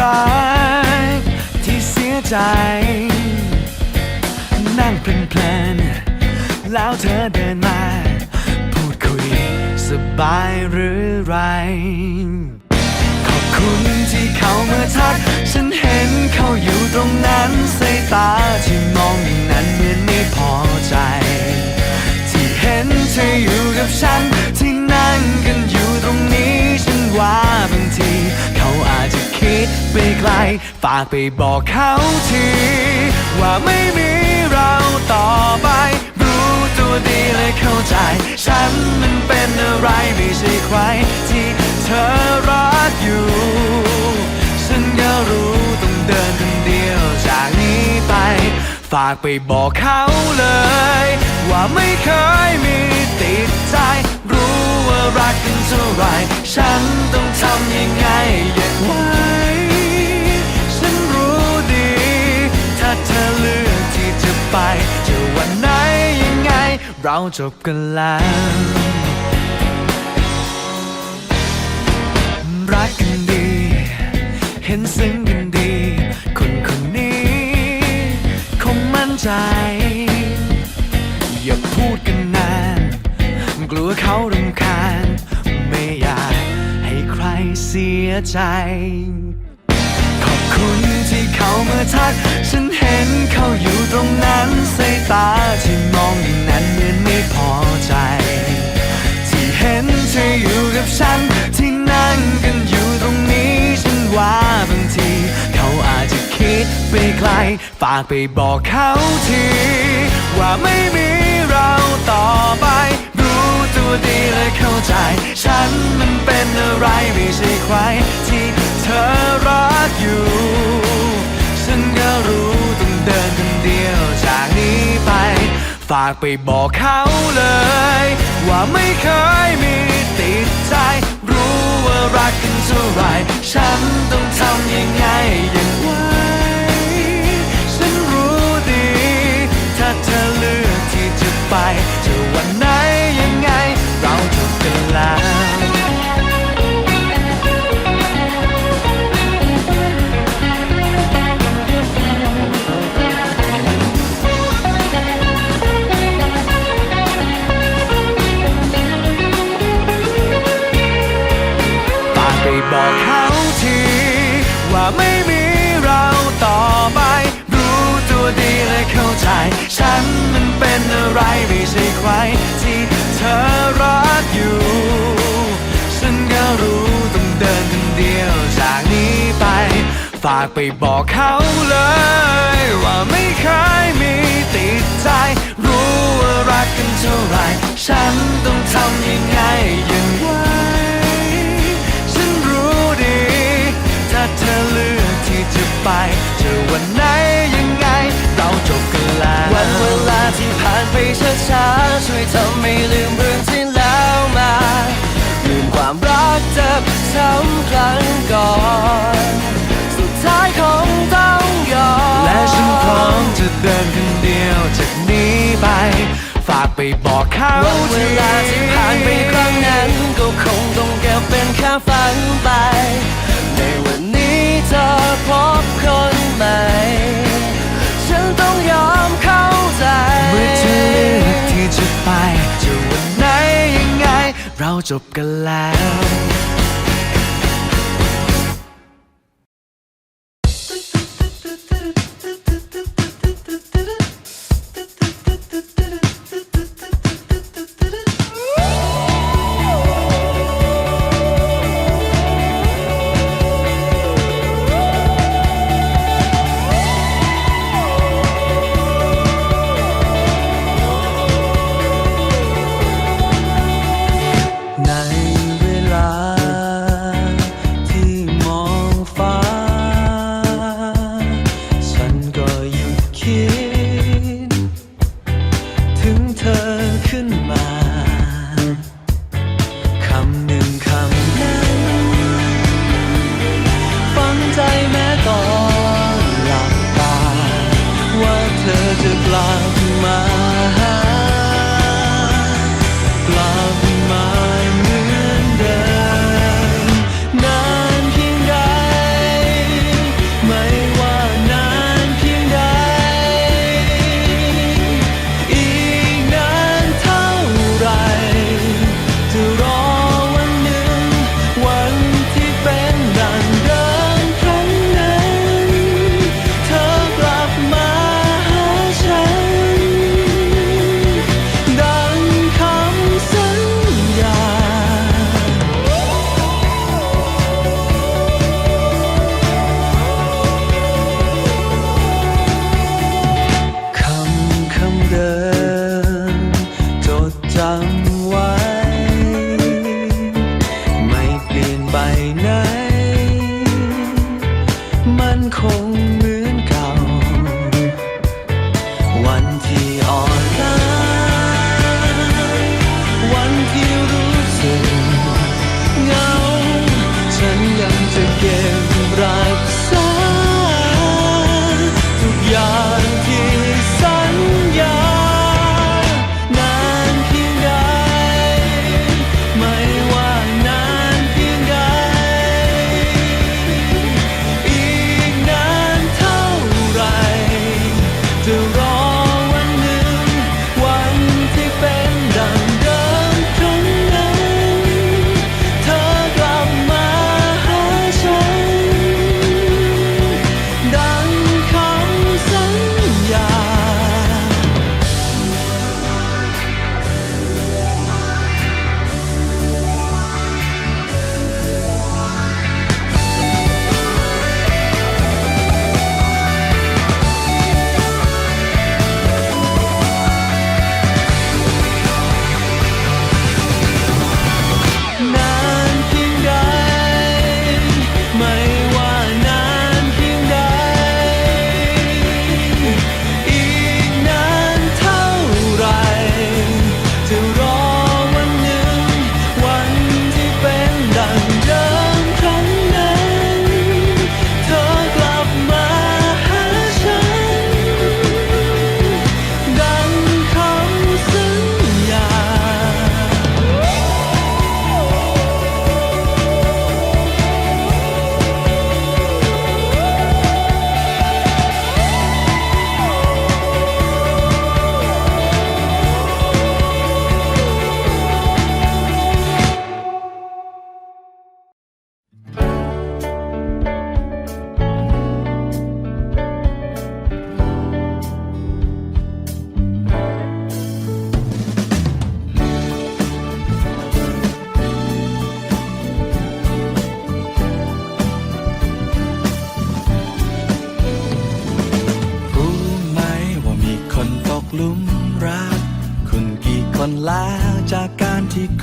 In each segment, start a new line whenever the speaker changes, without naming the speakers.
รักที่เสียใจ นั่งเพลินๆแล้วเธอเดินมา พูดคุยสบายหรือไร ขอบคุณที่เขาเมื่อทัก ฉันเห็นเขาอยู่ตรงนั้นสายตาที่มองงนั้นเหมือนไม่พอใจ ที่เห็นเธออยู่กับฉัน ที่นั่งกันอยู่ตรงนี้ ฉันว่าบางที ฝากไปบอกเขาที ว่าไม่มีเราต่อไป รู้ตัวดีเลยเข้าใจ ฉันมันเป็นอะไรไม่ใช่ใคร ที่เธอรักอยู่ ฉันก็รู้ต้องเดินคนเดียวจากนี้ไป ฝากไปบอกเขาเลย ว่าไม่เคยมีติดใจ รู้ว่ารักกันเท่าไร ฉันต้องทำยังไงอย่าไว เราจบกันแล้ว รักกันดี เห็นซึ้งกันดี คนคนนี้ คงมั่นใจ อย่าพูดกันนาน กลัวเขารำคาญ ไม่อยากให้ใครเสียใจ ขอบคุณที่เขามาทัก ฉันเห็นเขาอยู่ตรงนั้นสายตา ฝากไปบอกเขาที ว่าไม่มีเราต่อไป รู้ตัวดีและเข้าใจ ฉันมันเป็นอะไรไม่ใช่ใคร ที่เธอรักอยู่ ฉันก็รู้ต้องเดินคนเดียวจากนี้ไป ฝากไปบอกเขาเลย ว่าไม่เคยมีติดใจ รู้ว่ารักกันเท่าไร ฉันต้องทำยังไงยัง ไปจะวันไหนยังไง เราจบกันแล้ว เข้าใจ ฉันมันเป็นอะไรไม่ใช่ใครที่เธอรักอยู่ ฉันก็รู้ต้องเดินคนเดียวจากนี้ไป ฝากไปบอกเขาเลย ว่าไม่เคยมีติดใจ รู้ว่ารักกันเท่าไร ฉันต้อง
ๆช่วยทำให้ลืมเรื่องที่แล้วมา ลืมความรักเจ็บช้ำครั้งก่อน สุดท้ายคงต้องยอม
และฉันพร้อมจะเดินคนเดียวจากนี้ไป ฝากไปบอกเขา
วันเวลาที่ผ่านไปครั้งนั้นก็คงต้องเก็บเป็นแค่ฝันไป ในวันนี้เธอพบคนใหม่ ฉันต้องยอมเข้าใจ
ไปจะวันไหนยังไง เราจบกันแล้ว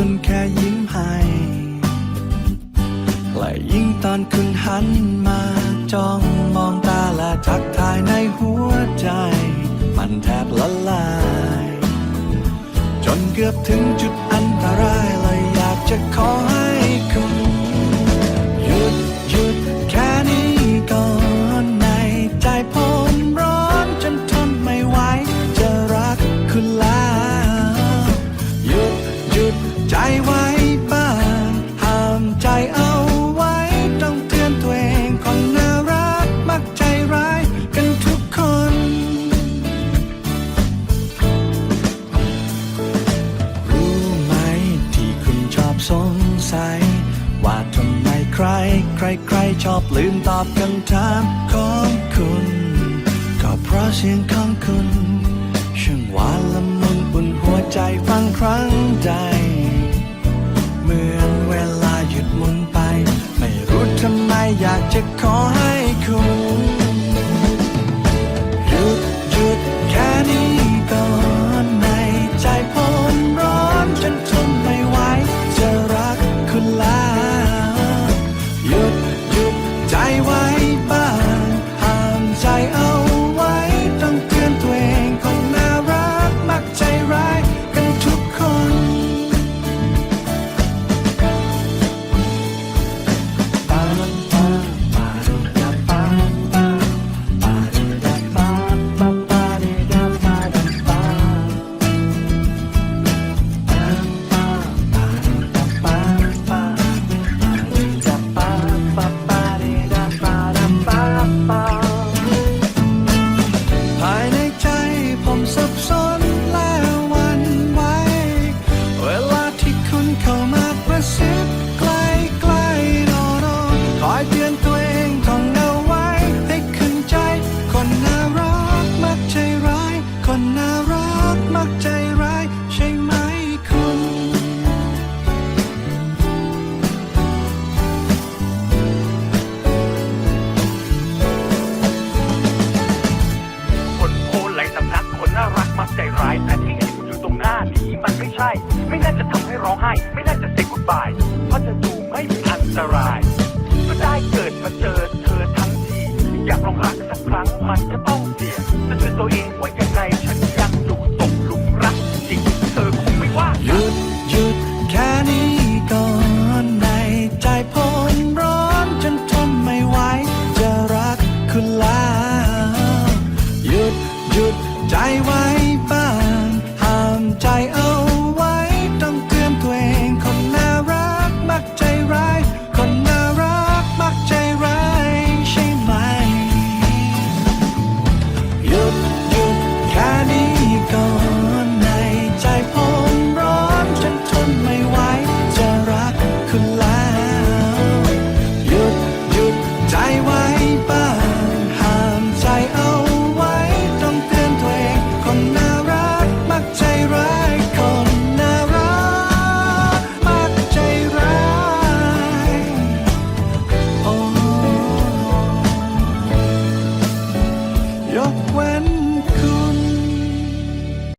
คุ
ณแค่ยิ้มให้และยิ่งตอนคุณหันมาจ้องมองตาและทักทายในหัวใจ มันแทบละลาย จนเกือบถึงจุดอันตรายเลยอยากจะขอให้